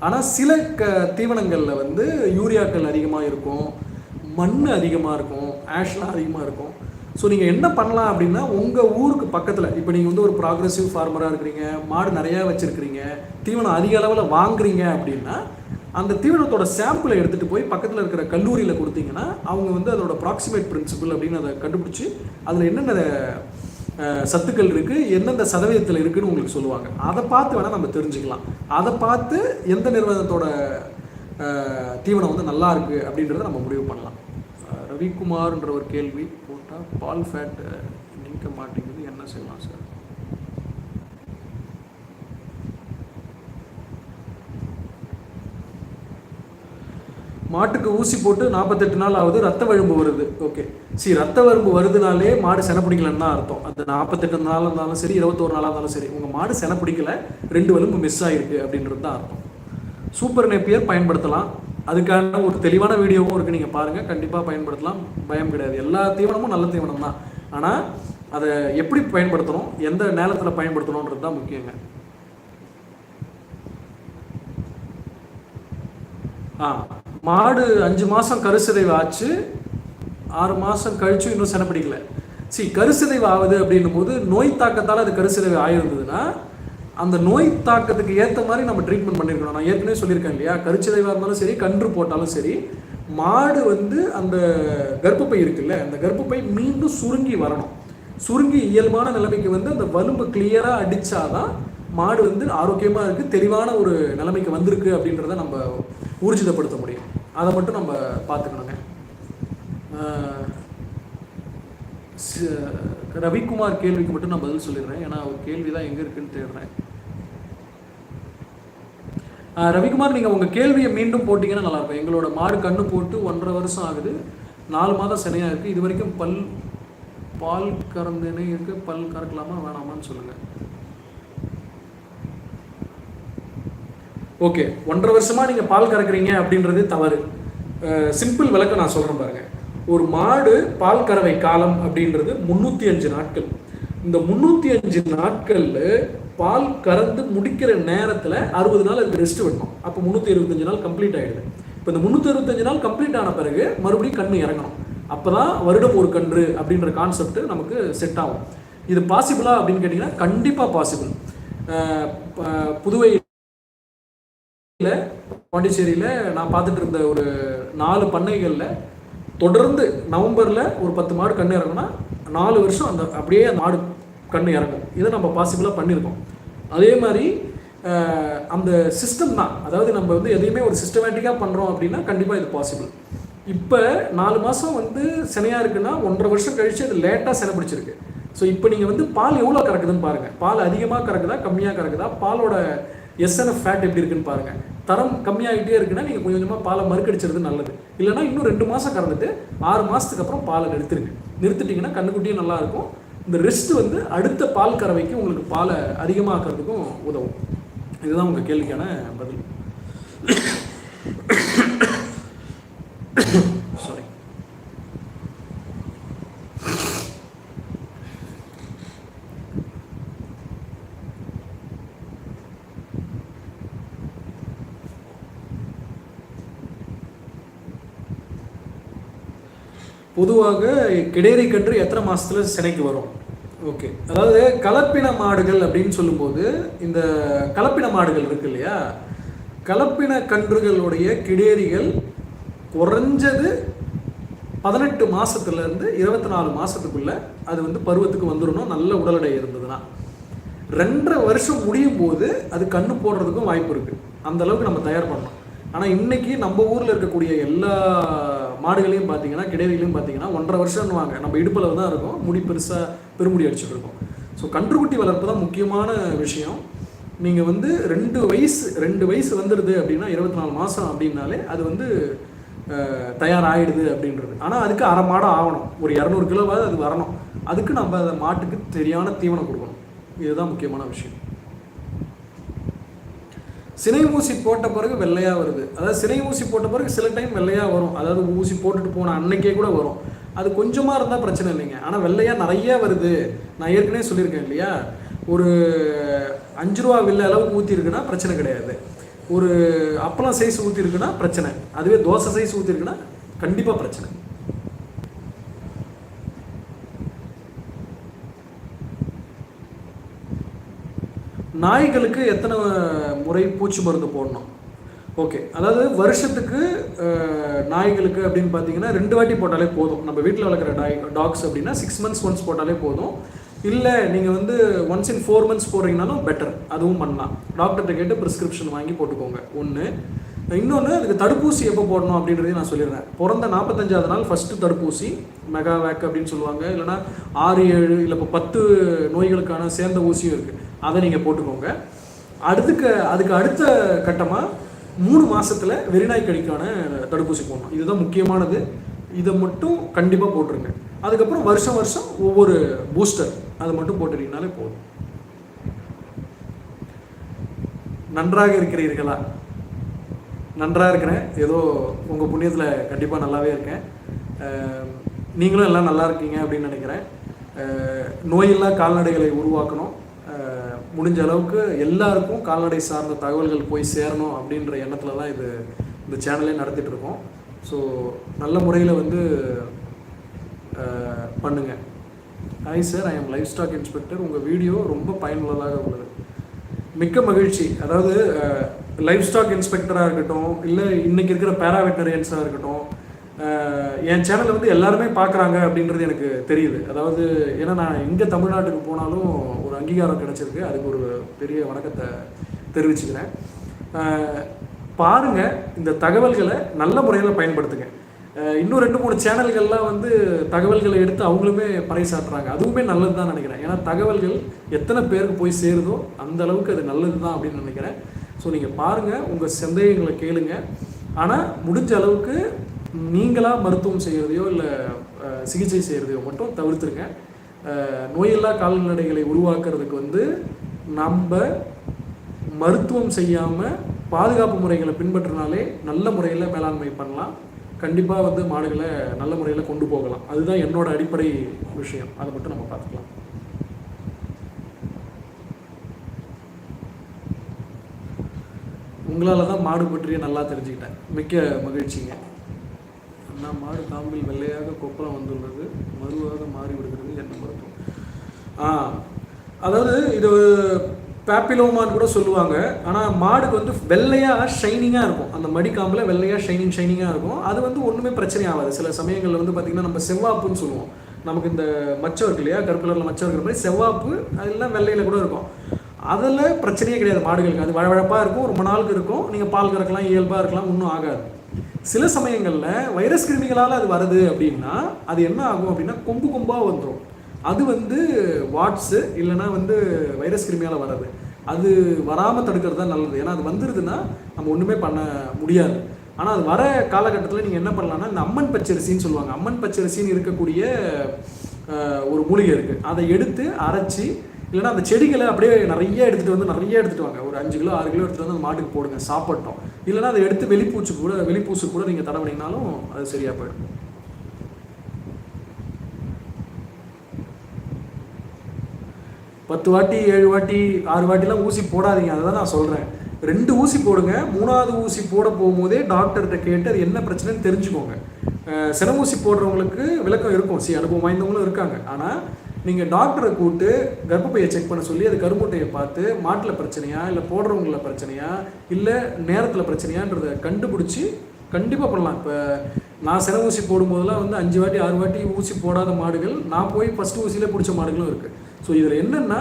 ஆனால் சில க தீவனங்களில் வந்து யூரியாக்கள் அதிகமாக இருக்கும் மண் அதிகமாக இருக்கும் ஆஷ்லாம் அதிகமாக இருக்கும். ஸோ நீங்கள் என்ன பண்ணலாம் அப்படின்னா உங்கள் ஊருக்கு பக்கத்தில் இப்போ நீங்கள் வந்து ஒரு ப்ராக்ரெசிவ் ஃபார்மராக இருக்கிறீங்க மாடு நிறையா வச்சுருக்கிறீங்க தீவனம் அதிக அளவில் வாங்குறீங்க அப்படின்னா அந்த தீவனத்தோட சாம்பிளை எடுத்துகிட்டு போய் பக்கத்தில் இருக்கிற கல்லூரியில் கொடுத்தீங்கன்னா அவங்க வந்து அதோட ப்ராக்சிமேட் பிரின்சிபல் அப்படின்னு அதை கண்டுபிடிச்சி அதில் என்னென்ன சத்துக்கள் இருக்குது எந்தெந்த சதவீதத்தில் இருக்குதுன்னு உங்களுக்கு சொல்லுவாங்க. அதை பார்த்து வேணால் நம்ம தெரிஞ்சுக்கலாம். அதை பார்த்து எந்த நிறுவனத்தோட தீவனம் வந்து நல்லா இருக்குது அப்படின்றத நம்ம முடிவு பண்ணலாம். ரவிக்குமார்ன்ற ஒரு கேள்வி போட்டால் பால் ஃபேட் நீக்க மாட்டேங்குது. என்ன செய்யலாம் சார் மாட்டுக்கு ஊசி போட்டு நாற்பத்தெட்டு நாள் ஆகுது ரத்த வழும்பு வருது. ஓகே சரி ரத்த வழும்பு வருதுனாலே மாடு செனை பிடிக்கலன்னு தான் அர்த்தம். அது நாற்பத்தெட்டு நாளாக இருந்தாலும் சரி இருபத்தோரு நாளாக இருந்தாலும் சரி உங்கள் மாடு செனை பிடிக்கல ரெண்டு வலும்பு மிஸ் ஆகிருக்கு அப்படின்றது தான் அர்த்தம். சூப்பர் நெப்பியர் பயன்படுத்தலாம். அதுக்கான ஒரு தெளிவான வீடியோவும் இருக்குது நீங்கள் பாருங்கள் கண்டிப்பாக பயன்படுத்தலாம். பயம் கிடையாது. எல்லா தீவனமும் நல்ல தீவனம் தான். ஆனால் அதை எப்படி பயன்படுத்தணும்? எந்த நேரத்தில் பயன்படுத்தணுன்றது தான் முக்கியங்க. ஆ. மாடு அஞ்சு மாதம் கருசிதைவு ஆச்சு. ஆறு மாதம் கழிச்சு இன்னும் சினப்பிடிக்கல சி சரி கருசிதைவு ஆகுது அப்படின்னும் போது நோய் தாக்கத்தால் அது கருசிதைவு ஆயிருந்ததுன்னா அந்த நோய் தாக்கத்துக்கு ஏற்ற மாதிரி நம்ம ட்ரீட்மெண்ட் பண்ணியிருக்கணும் நான் ஏற்கனவே சொல்லியிருக்கேன் இல்லையா? கருச்சிதைவாக இருந்தாலும் சரி கன்று போட்டாலும் சரி மாடு வந்து அந்த கர்ப்பப்பை இருக்குல்ல அந்த கர்ப்பப்பை மீண்டும் சுருங்கி வரணும். சுருங்கி இயல்பான நிலைமைக்கு வந்து அந்த வலும்பு கிளியராக அடித்தாதான் மாடு வந்து ஆரோக்கியமாக இருக்குது தெளிவான ஒரு நிலைமைக்கு வந்திருக்கு அப்படின்றத நம்ம ஊர்ஜிதப்படுத்த முடியும். அதை மட்டும் நம்ம பார்த்துக்கணுங்க. ரவிக்குமார் கேள்விக்கு மட்டும் நான் பதில் சொல்லிடுறேன். ஏன்னா அவர் கேள்வி தான் எங்கே இருக்குன்னு தேடுறேன். ரவிக்குமார் நீங்கள் உங்கள் கேள்வியை மீண்டும் போட்டிங்கன்னா நல்லாயிருக்கும். எங்களோட மாடு கண்ணு போட்டு ஒன்றரை வருஷம் ஆகுது. நாலு மாதம் சினையாக இருக்குது இது வரைக்கும் பல் பால் கறந்துனே இருக்குது பல் கறக்கலாமா? வேணாமான்னு சொல்லுங்கள் ஓகே ஒன்றரை வருஷமாக நீங்கள் பால் கறக்குறீங்க அப்படின்றது தவறு. சிம்பிள் விளக்கம் நான் சொல்கிறேன் பாருங்கள் ஒரு மாடு பால் கறவை காலம் அப்படின்றது முந்நூற்றி அஞ்சு நாட்கள். இந்த முந்நூற்றி அஞ்சு நாட்களில் பால் கறந்து முடிக்கிற நேரத்தில் அறுபது நாள் அதுக்கு ரெஸ்ட் விடணும் அப்போ முந்நூற்றி இருபத்தஞ்சு நாள் கம்ப்ளீட் ஆகிடுது இப்போ இந்த முந்நூற்றி அறுபத்தஞ்சு நாள் கம்ப்ளீட் ஆன பிறகு மறுபடியும் கண்ணு இறங்கணும். அப்போ தான் வருடம் ஒரு கன்று அப்படின்ற கான்செப்ட் நமக்கு செட் ஆகும். இது பாசிபிளா அப்படின்னு கேட்டிங்கன்னா கண்டிப்பாக பாசிபிள் புதுவை பாண்டிச்சேரியில் நான் பார்த்துட்டு இருந்த ஒரு நாலு பண்ணைகளில் தொடர்ந்து நவம்பரில் ஒரு பத்து மாடு கன்று இறங்குனா நாலு வருஷம் அந்த அப்படியே அந்த மாடு கன்று இறங்கும். இதை நம்ம பாசிபிளாக பண்ணியிருக்கோம். அதே மாதிரி அந்த சிஸ்டம் தான். அதாவது நம்ம வந்து எதையுமே ஒரு சிஸ்டமேட்டிக்காக பண்ணுறோம் அப்படின்னா கண்டிப்பாக இது பாசிபிள் இப்போ நாலு மாதம் வந்து சினையாக இருக்குன்னா ஒன்றரை வருஷம் கழிச்சு அது லேட்டாக சினை பிடிச்சிருக்கு. ஸோ இப்போ நீங்கள் வந்து பால் எவ்வளோ கறக்குதுன்னு பாருங்கள் பால் அதிகமாக கறக்குதா கம்மியாக கறக்குதா? பாலோட எஸ்என்எஃப் ஃபேட் எப்படி இருக்குன்னு பாருங்கள் தரம் கம்மியாகிட்டே இருக்குன்னா நீங்கள் கொஞ்சம் கொஞ்சமாக பாலை மறுக்கடிச்சிருது நல்லது. இல்லைன்னா இன்னும் ரெண்டு மாதம் கறந்துட்டு ஆறு மாதத்துக்கு அப்புறம் பாலை நிறுத்திருங்க. நிறுத்திட்டிங்கன்னா கண்ணுக்குட்டியும் நல்லாயிருக்கும் இந்த ரெஸ்ட் வந்து அடுத்த பால் கறவைக்கு உங்களுக்கு பாலை அதிகமாக்குறதுக்கும் உதவும். இதுதான் உங்கள் கேள்விக்கான பதில் சாரி பொதுவாக கிடேரி கன்று எத்தனை மாதத்தில் சினைக்கு வரும்? ஓகே அதாவது கலப்பின மாடுகள் அப்படின்னு சொல்லும்போது இந்த கலப்பின மாடுகள் இருக்கு இல்லையா? கலப்பின கன்றுகளுடைய கிடேரிகள் குறைஞ்சது பதினெட்டு மாதத்துலேருந்து இருபத்தி நாலு மாதத்துக்குள்ளே அது வந்து பருவத்துக்கு வந்துடணும் நல்ல உடல் எடை இருந்ததுன்னா. ரெண்டரை வருஷம் முடியும் போது அது கண்ணு போடுறதுக்கும் வாய்ப்பு இருக்குது அந்த அளவுக்கு நம்ம தயார் பண்ணணும். ஆனால் இன்னைக்கு நம்ம ஊரில் இருக்கக்கூடிய எல்லா மாடுகளையும் பார்த்தீங்கன்னா கிடையிலையும் பார்த்தீங்கன்னா ஒன்றரை வருஷம்னுவாங்க நம்ம இடுப்பில் தான் இருக்கும். முடி பெருசாக பெருமுடி அடிச்சுட்டு இருக்கோம். ஸோ கன்றுக்குட்டி வளர்ப்பு தான் முக்கியமான விஷயம். நீங்கள் வந்து ரெண்டு வயசு ரெண்டு வயசு வந்துடுது அப்படின்னா இருபத்தி நாலு மாதம் அப்படின்னாலே அது வந்து தயாராகிடுது அப்படின்றது. ஆனால் அதுக்கு அரை மாடம் ஆகணும். ஒரு இரநூறு கிலோவாவது அது வரணும். அதுக்கு நம்ம அதை மாட்டுக்கு சரியான தீவனம் கொடுக்கணும். இதுதான் முக்கியமான விஷயம். சினை ஊசி போட்ட பிறகு வெள்ளையாக வருது. அதாவது சினை ஊசி போட்ட பிறகு சில டைம் வெள்ளையாக வரும். அதாவது ஊசி போட்டுட்டு போன அன்னைக்கே கூட வரும். அது கொஞ்சமாக இருந்தால் பிரச்சனை இல்லைங்க. ஆனால் வெள்ளையாக நிறைய வருது. நான் ஏற்கனவே சொல்லியிருக்கேன் இல்லையா? ஒரு அஞ்சு ரூபா வில்ல அளவுக்கு ஊற்றிருக்குன்னா பிரச்சனை கிடையாது. ஒரு அப்பளம் சைஸ் ஊற்றிருக்குன்னா பிரச்சனை. அதுவே தோசை சைஸ் ஊற்றிருக்குன்னா கண்டிப்பாக பிரச்சனை. நாய்களுக்கு எத்தனை முறை பூச்சி மருந்து போடணும்? ஓகே. அதாவது வருஷத்துக்கு நாய்களுக்கு அப்படின்னு பார்த்தீங்கன்னா ரெண்டு வாட்டி போட்டாலே போதும். நம்ம வீட்டில் வளர்க்குற டாய் டாக்ஸ் அப்படின்னா சிக்ஸ் மந்த்ஸ் ஒன்ஸ் போட்டாலே போதும். இல்லை நீங்கள் வந்து ஒன்ஸ் இன் ஃபோர் மந்த்ஸ் போடுறீங்கனாலும் பெட்டர் அதுவும் பண்ணலாம். டாக்டர்கிட்ட கேட்டு ப்ரிஸ்கிரிப்ஷன் வாங்கி போட்டுக்கோங்க. ஒன்று இன்னொன்று அதுக்கு தடுப்பூசி எப்போ போடணும் அப்படின்றதையும் நான் சொல்லிடுறேன். பிறந்த நாற்பத்தஞ்சாவது நாள் ஃபஸ்ட்டு தடுப்பூசி மெகாவேக் அப்படின்னு சொல்லுவாங்க. இல்லைனா ஆறு ஏழு இல்லை இப்போ பத்து நோய்களுக்கான சேர்ந்த ஊசியும் இருக்குது அதை நீங்கள் போட்டுக்கோங்க. அடுத்துக்கு அதுக்கு அடுத்த கட்டமாக மூணு மாதத்தில் வெறிநாய் கடிக்கான தடுப்பூசி போடணும். இதுதான் முக்கியமானது. இதை மட்டும் கண்டிப்பாக போட்டுருங்க. அதுக்கப்புறம் வருஷம் வருஷம் ஒவ்வொரு பூஸ்டர் அதை மட்டும் போட்டுட்டீங்கனாலே போதும். நன்றாக இருக்கிறீர்களா? நன்றாக இருக்கிறேன். ஏதோ உங்கள் புண்ணியத்தில் கண்டிப்பாக நல்லாவே இருக்கேன். நீங்களும் எல்லாம் நல்லா இருக்கீங்க அப்படின்னு நினைக்கிறேன். நோயில்லா கால்நடைகளை உருவாக்கணும். முடிஞ்ச அளவுக்கு எல்லாருக்கும் கால்நடை சார்ந்த தகவல்கள் போய் சேரணும் அப்படின்ற எண்ணத்தில் தான் இது இந்த சேனலே நடத்திட்டுருக்கோம் ஸோ நல்ல முறையில் வந்து பண்ணுங்கள் பண்ணுங்க. Hi sir I am livestock inspector உங்கள் வீடியோ ரொம்ப பயனுள்ளதாக உள்ளது. மிக்க மகிழ்ச்சி. அதாவது லைஃப் ஸ்டாக் இன்ஸ்பெக்டராக இருக்கட்டும் இல்லை இன்றைக்கி இருக்கிற பேரா வெட்டரியன்ஸாக இருக்கட்டும் என் சேனலை வந்து எல்லாருமே பார்க்குறாங்க அப்படின்றது எனக்கு தெரியுது. அதாவது ஏன்னா நான் எங்கே தமிழ்நாட்டுக்கு போனாலும் அங்கீகாரம் கிடச்சிருக்கு. அதுக்கு ஒரு பெரிய வணக்கத்தை தெரிவிச்சுக்கிறேன். பாருங்கள் இந்த தகவல்களை நல்ல முறையில் பயன்படுத்துங்க. இன்னும் ரெண்டு மூணு சேனல்கள்லாம் வந்து தகவல்களை எடுத்து அவங்களுமே பறைசாற்றுறாங்க. அதுவுமே நல்லது தான் நினைக்கிறேன். ஏன்னா தகவல்கள் எத்தனை பேருக்கு போய் சேருதோ அந்த அளவுக்கு அது நல்லது தான் அப்படின்னு நினைக்கிறேன். ஸோ நீங்கள் பாருங்கள் உங்கள் சந்தேகங்களை கேளுங்க. ஆனால் முடிஞ்ச அளவுக்கு நீங்களாக மருத்துவம் செய்கிறதையோ இல்லை சிகிச்சை செய்கிறதையோ மட்டும் தவிர்த்துருங்க. நோயில்லா கால்நடைகளை உருவாக்குறதுக்கு வந்து நம்ம மருத்துவம் செய்யாமல் பாதுகாப்பு முறைகளை பின்பற்றினாலே நல்ல முறையில் மேலாண்மை பண்ணலாம். கண்டிப்பாக வந்து மாடுகளை நல்ல முறையில் கொண்டு போகலாம். அதுதான் என்னோட அடிப்படை விஷயம். அதை மட்டும் நம்ம பார்த்துக்கலாம். உங்களால் தான் மாடு பற்றிய நல்லா தெரிஞ்சுக்கிட்டேன். மிக்க மகிழ்ச்சிங்க. அண்ணா மாடு காம்பில் வெள்ளையாக கொப்பளம் வந்துள்ளது மருவாக மாறி விடுகிறது என்ன மருத்துவம் ஆ அதாவது இது பேப்பிலோமான்னு கூட சொல்லுவாங்க. ஆனால் மாடுக்கு வந்து வெள்ளையாக ஷைனிங்காக இருக்கும். அந்த மடிக்காம்பில் வெள்ளையாக ஷைனிங் ஷைனிங்காக இருக்கும். அது வந்து ஒன்றுமே பிரச்சனை ஆகாது. சில சமயங்களில் வந்து பார்த்திங்கன்னா நம்ம செவ்வாப்புன்னு சொல்லுவோம். நமக்கு இந்த மச்சம் இருக்கு இல்லையா? கருப்பு கலரில் மச்சம் இருக்கிற மாதிரி செவ்வாப்பு அதெல்லாம் வெள்ளையில் கூட இருக்கும். அதில் பிரச்சனையே கிடையாது மாடுகளுக்கு. அது வழவழப்பாக இருக்கும் ரொம்ப நாளுக்கு இருக்கும். நீங்கள் பால் கறக்கலாம் இயல்பாக இருக்கலாம் ஒன்றும் ஆகாது. சில சமயங்களில் வைரஸ் கிருமிகளால் அது வருது அப்படின்னா அது என்ன ஆகும் அப்படின்னா கொம்பு கொம்பாக வந்துடும் அது வந்து வாட்ஸு இல்லைன்னா வந்து வைரஸ் கிருமியால் வர்றது. அது வராமல் தடுக்கிறது தான் நல்லது. ஏன்னா அது வந்துடுதுன்னா நம்ம ஒன்றுமே பண்ண முடியாது. ஆனால் அது வர காலகட்டத்தில் நீங்கள் என்ன பண்ணலாம்னா இந்த அம்மன் பச்சரிசின்னு சொல்லுவாங்க. அம்மன் பச்சரிசின்னு இருக்கக்கூடிய ஒரு மூலிகை இருக்குது அதை எடுத்து அரைச்சி இல்லைன்னா அந்த செடிகளை அப்படியே நிறைய எடுத்துகிட்டு வந்து நிறைய எடுத்துகிட்டு வாங்க. ஒரு அஞ்சு கிலோ ஆறு கிலோ எடுத்துகிட்டு வந்து அந்த மாட்டுக்கு போடுங்க. சாப்பிட்டோம். இல்லைன்னா அதை எடுத்து வெளிப்பூச்சு கூட வெளிப்பூசு கூட நீங்கள் தடவினீங்கனாலும் அது சரியாக போயிடும். பத்து வாட்டி ஏழு வாட்டி ஆறு வாட்டிலாம் ஊசி போடாதீங்க. அதை தான் நான் சொல்கிறேன் ரெண்டு ஊசி போடுங்க. மூணாவது ஊசி போட போகும்போதே டாக்டர்கிட்ட கேட்டு அது என்ன பிரச்சனைன்னு தெரிஞ்சுக்கோங்க. அஹ், சின ஊசி போடுறவங்களுக்கு விளக்கம் இருக்கும். சி அனுபவம் வாய்ந்தவங்களும் இருக்காங்க. ஆனால் நீங்கள் டாக்டரை கூப்பிட்டு கர்ப்பப்பையை செக் பண்ண சொல்லி அது கருமுட்டையை பார்த்து மாட்டில் பிரச்சனையா இல்லை போடுறவங்கள பிரச்சனையா இல்லை நேரத்தில் பிரச்சனையான்றதை கண்டுபிடிச்சி கண்டிப்பாக பண்ணலாம். இப்போ நான் சின ஊசி போடும்போதெல்லாம் வந்து அஞ்சு வாட்டி ஆறு வாட்டி ஊசி போடாத மாடுகள் நான் போய் ஃபஸ்ட்டு ஊசியிலே பிடிச்ச மாடுகளும் இருக்குது ஸோ இதில் என்னென்னா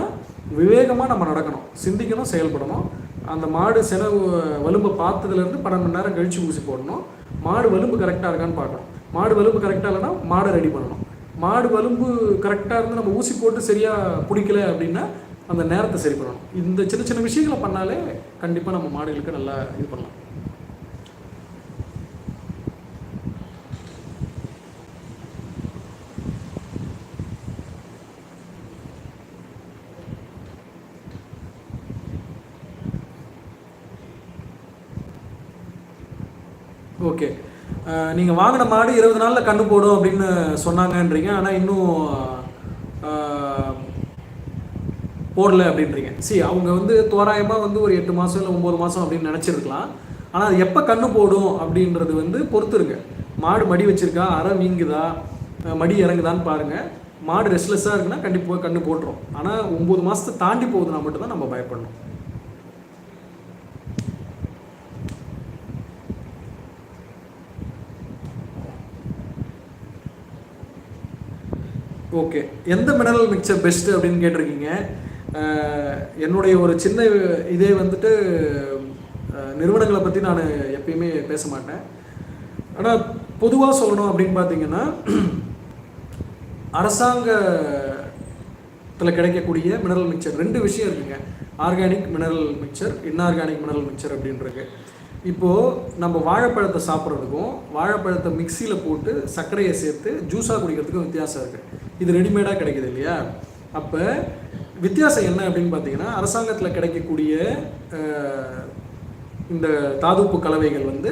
விவேகமாக நம்ம நடக்கணும். சிந்திக்கணும் செயல்படணும். அந்த மாடு செலவு வலும்பை பார்த்ததுலேருந்து பன்னெண்டு மணி நேரம் கழித்து ஊசி போடணும். மாடு வலும்பு கரெக்டாக இருக்கான்னு பார்க்கணும். மாடு வலும்பு கரெக்டாக இல்லைன்னா மாடை ரெடி பண்ணணும். மாடு வலும்பு கரெக்டாக இருந்து நம்ம ஊசி போட்டு சரியாக பிடிக்கல அப்படின்னா அந்த நேரத்தை சரி பண்ணணும். இந்த சின்ன சின்ன விஷயங்களை பண்ணாலே கண்டிப்பாக நம்ம மாடுகளுக்கு நல்லா இது பண்ணலாம். ஓகே நீங்கள் வாங்கின மாடு இருபது நாளில் கண்டு போடும் அப்படின்னு சொன்னாங்கன்றீங்க. ஆனால் இன்னும் போடல அப்படின்றீங்க. சி அவங்க வந்து தோராயமாக வந்து ஒரு எட்டு மாதம் இல்லை ஒம்பது மாதம் அப்படின்னு நினச்சிருக்கலாம். ஆனால் அது எப்போ கண்ணு போடும் அப்படின்றது வந்து பொறுத்துருங்க. மாடு மடி வச்சுருக்கா அரை வீங்குதா மடி இறங்குதான்னு பாருங்கள் மாடு ரெஸ்ட்லெஸ்ஸாக இருக்குன்னா கண்டிப்பாக கண்ணு போட்டுரும். ஆனால் ஒம்பது மாதத்தை தாண்டி போகுதுன்னா மட்டும்தான் நம்ம பயப்படணும். ஓகே எந்த மினரல் மிக்சர் பெஸ்ட்டு அப்படின்னு கேட்டிருக்கீங்க? என்னுடைய ஒரு சின்ன இதே வந்துட்டு நிறுவனங்களை பற்றி நான் எப்பயுமே பேச மாட்டேன். ஆனால் பொதுவாக சொல்லணும் அப்படின்னு பார்த்தீங்கன்னா அரசாங்கத்தில் கிடைக்கக்கூடிய மினரல் மிக்சர் ரெண்டு விஷயம் இருக்குங்க. Organic mineral mixture inorganic mineral mixture அப்படின்றது. இப்போது நம்ம வாழைப்பழத்தை சாப்பிட்றதுக்கும் வாழைப்பழத்தை மிக்சியில் போட்டு சர்க்கரையை சேர்த்து ஜூஸாக குடிக்கிறதுக்கும் வித்தியாசம் இருக்குது இது ரெடிமேடாக கிடைக்குது இல்லையா? அப்போ வித்தியாசம் என்ன அப்படின்னு பார்த்தீங்கன்னா அரசாங்கத்தில் கிடைக்கக்கூடிய இந்த தாதுப்பு கலவைகள் வந்து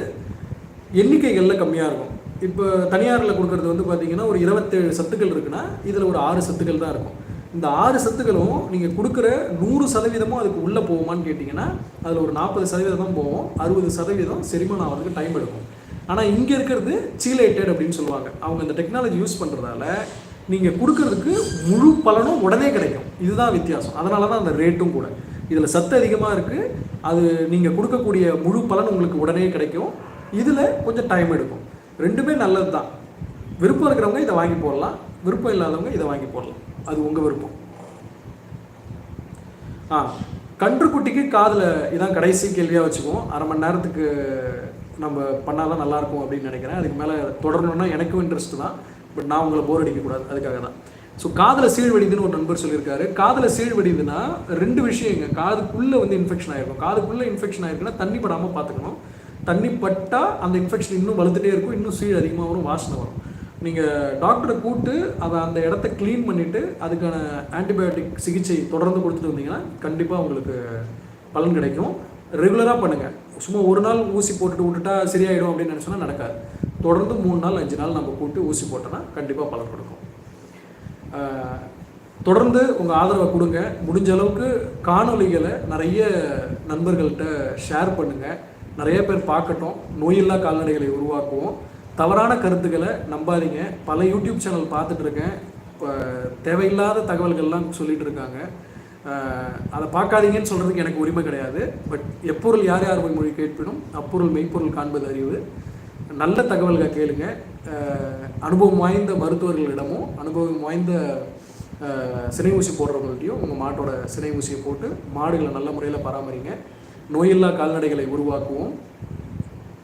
எண்ணிக்கைகளில் கம்மியாக இருக்கும். இப்போ தனியாரில் கொடுக்கறது வந்து பார்த்தீங்கன்னா ஒரு இருபத்தேழு சத்துக்கள் இருக்குன்னா இதில் ஒரு ஆறு சத்துக்கள் தான் இருக்கும். இந்த ஆறு சத்துக்களும் நீங்கள் கொடுக்குற நூறு சதவீதமும் அதுக்கு உள்ளே போகுமான்னு கேட்டிங்கன்னா அதில் ஒரு நாற்பது சதவீதம் தான் போகும். அறுபது சதவீதம் செரிமானம் ஆகிறதுக்கு டைம் எடுக்கும். ஆனால் இங்கே இருக்கிறது சீலேட்டட் அப்படின்னு சொல்லுவாங்க. அவங்க இந்த டெக்னாலஜி யூஸ் பண்ணுறதால நீங்கள் கொடுக்கறதுக்கு முழு பலனும் உடனே கிடைக்கும். இதுதான் வித்தியாசம். அதனால தான் அந்த ரேட்டும் கூட. இதில் சத்து அதிகமாக இருக்குது அது நீங்கள் கொடுக்கக்கூடிய முழு பலன் உங்களுக்கு உடனே கிடைக்கும். இதில் கொஞ்சம் டைம் எடுக்கும். ரெண்டுமே நல்லது தான் விருப்பம் இருக்கிறவங்க இதை வாங்கி போடலாம். விருப்பம் இல்லாதவங்க இதை வாங்கி போடலாம். அது உங்கள் விருப்பம். ஆ கன்றுக்குட்டிக்கு காதில் இதான் கடைசி கேள்வியாக வச்சுக்குவோம். அரை மணி நேரத்துக்கு நம்ம பண்ணாதான் நல்லாயிருக்கும் அப்படின்னு நினைக்கிறேன். அதுக்கு மேலே தொடரணுன்னா எனக்கும் இன்ட்ரெஸ்ட் தான். பட் நான் உங்களை போர் அடிக்கக்கூடாது. அதுக்காக தான். ஸோ காதில் சீழ்வடிதுன்னு ஒரு நண்பர் சொல்லியிருக்காரு. காதில் சீழ்வடிதுன்னா ரெண்டு விஷயம் எங்க காதுக்குள்ளே வந்து இன்ஃபெக்ஷன் ஆயிருக்கும். காதுக்குள்ளே இன்ஃபெக்ஷன் ஆயிருக்குன்னா தண்ணி படாமல் பார்த்துக்கணும். தண்ணி பட்டால் அந்த இன்ஃபெக்ஷன் இன்னும் வளர்த்துட்டே இருக்கும். இன்னும் சீழ் அதிகமாக வரும் வாசனை வரும். நீங்கள் டாக்டரை கூப்பிட்டு அதை அந்த இடத்த க்ளீன் பண்ணிவிட்டு அதுக்கான ஆன்டிபயோட்டிக் சிகிச்சை தொடர்ந்து கொடுத்துட்டு வந்தீங்கன்னா கண்டிப்பாக உங்களுக்கு பலன் கிடைக்கும். ரெகுலராக பண்ணுங்கள் சும்மா ஒரு நாள் ஊசி போட்டுட்டு விட்டுட்டா சரியாயிடும் அப்படின்னு நினச்சோன்னா நடக்காது. தொடர்ந்து மூணு நாள் அஞ்சு நாள் நம்ம கூப்பிட்டு ஊசி போட்டோன்னா கண்டிப்பாக பலன் கொடுக்கும். தொடர்ந்து உங்கள் ஆதரவை கொடுங்க. முடிஞ்ச அளவுக்கு காணொளிகளை நிறைய நண்பர்கள்ட்ட ஷேர் பண்ணுங்கள் நிறைய பேர் பார்க்கட்டும். நோயில்லா கால்நடைகளை உருவாக்குவோம். தவறான கருத்துக்களை நம்பாதீங்க. பல யூடியூப் சேனல் பார்த்துட்டு இருக்கேன் இப்போ தேவையில்லாத தகவல்கள்லாம் சொல்லிகிட்டு இருக்காங்க அதை பார்க்காதீங்கன்னு சொல்கிறதுக்கு எனக்கு உரிமை கிடையாது. பட் எப்பொருள் யார் யார் மொழி கேட்பினும் அப்பொருள் மெய்ப்பொருள் காண்பது அறிவு. நல்ல தகவல்களை கேளுங்க. அனுபவம் வாய்ந்த மருத்துவர்களிடமும் அனுபவம் வாய்ந்த சினை ஊசி போடுறவங்கள்ட்டையும் உங்கள் மாட்டோட சினை ஊசியை போட்டு மாடுகளை நல்ல முறையில் பராமரிங்க. நோயில்லா கால்நடைகளை உருவாக்குவோம்.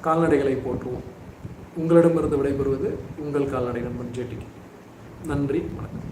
கால்நடைகளை போற்றுவோம். உங்களிடமிருந்து விடைபெறுவது உங்கள் கால்நடை நண்பன் ஜேடிக்கு நன்றி வணக்கம்.